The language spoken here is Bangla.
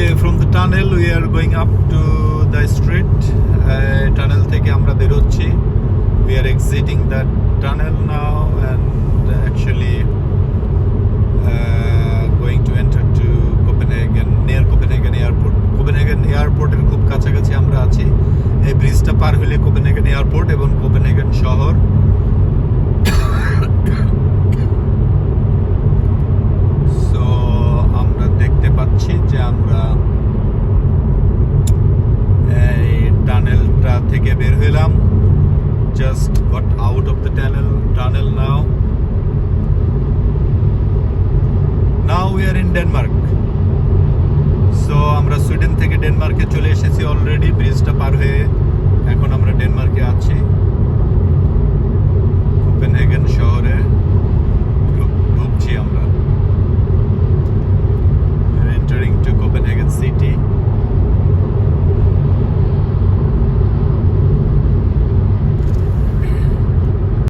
থেকে from the tunnel we are going up to the street tunnel থেকে আমরা বেরোচ্ছি। We are exiting the tunnel now and actually going to enter to Copenhagen near Copenhagen airport Copenhagen এয়ারপোর্টের খুব কাছাকাছি আমরা আছি। এই ব্রিজটা পার হইলে কোপেনহেগেন এয়ারপোর্ট এবং কোপেনহেগেন শহর। আমরা এই টানেলটা থেকে বের হলাম just got out of the tunnel tunnel now now we are in Denmark so আমরা সুইডেন থেকে ডেনমার্কে চলে এসেছি অলরেডি ব্রিজটা পার